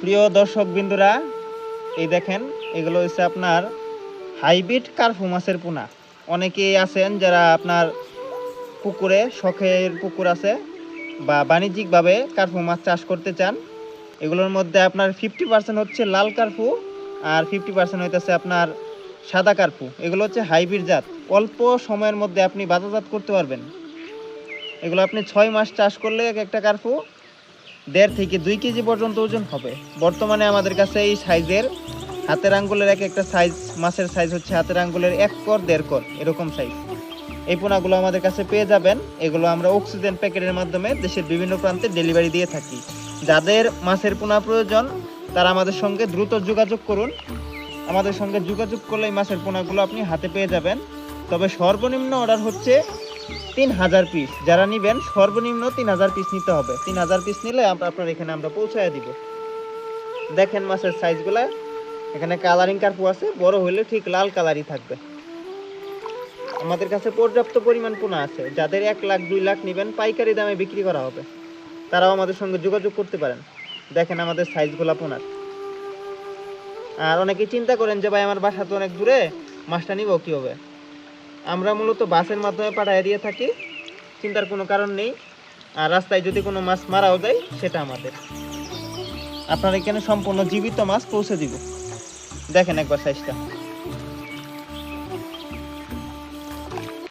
প্রিয় দর্শক বিন্দুরা, এই দেখেন, এগুলো হচ্ছে আপনার হাইব্রিড কার্ফু মাছের পোনা। অনেকেই আছেন যারা আপনার পুকুরে, শখের পুকুর আছে বা বাণিজ্যিকভাবে কার্ফু মাছ চাষ করতে চান, এগুলোর মধ্যে আপনার ফিফটি পার্সেন্ট হচ্ছে লাল কার্ফু আর ফিফটি পার্সেন্ট হইতেছে আপনার সাদা কার্ফু। এগুলো হচ্ছে হাইব্রিড জাত। অল্প সময়ের মধ্যে আপনি বাজারজাত করতে পারবেন। এগুলো আপনি ছয় মাস চাষ করলে এক একটা কার্ফু দেড় থেকে দুই কেজি পর্যন্ত ওজন হবে। বর্তমানে আমাদের কাছে এই সাইজের হাতের আঙ্গুলের এক একটা সাইজ, মাছের সাইজ হচ্ছে হাতের আঙ্গুলের এক কর, দেড় কর, এরকম সাইজ। এই পোনাগুলো আমাদের কাছে পেয়ে যাবেন। এগুলো আমরা অক্সিজেন প্যাকেটের মাধ্যমে দেশের বিভিন্ন প্রান্তে ডেলিভারি দিয়ে থাকি। যাদের মাছের পোনা প্রয়োজন, তারা আমাদের সঙ্গে দ্রুত যোগাযোগ করুন। আমাদের সঙ্গে যোগাযোগ করলে এই মাছের পোনাগুলো আপনি হাতে পেয়ে যাবেন। তবে সর্বনিম্ন অর্ডার হচ্ছে তিন হাজার পিস যারা নিবেন, সর্বনিম্ন তিন হাজার পিস নিতে হবে। তিন হাজার পিস নিলে আপনার এখানে আমরা পৌঁছায় দিব। দেখেন মাছের সাইজগুলা এখানে কালারিং কার্পু আছে। বড় হলে ঠিক লাল কালারই থাকবে। আমাদের কাছে পর্যাপ্ত পরিমাণ পোনা আছে। যাদের এক লাখ, দুই লাখ নেবেন, পাইকারি দামে বিক্রি করা হবে। তারাও আমাদের সঙ্গে যোগাযোগ করতে পারেন। দেখেন আমাদের সাইজগুলা পোনার। আর অনেকে চিন্তা করেন যে, ভাই, আমার বাসা তো অনেক দূরে, মাছটা নিব কি হবে আমরা মূলত বাসের মাধ্যমে পাড়া এড়িয়ে থাকি, চিন্তার কোনো কারণ নেই। আর রাস্তায় যদি কোনো মাছ মারাও যায়, সেটা আমাদের। আপনার এখানে সম্পূর্ণ জীবিত মাছ পৌঁছে দিব। দেখেন একবার সাইজটা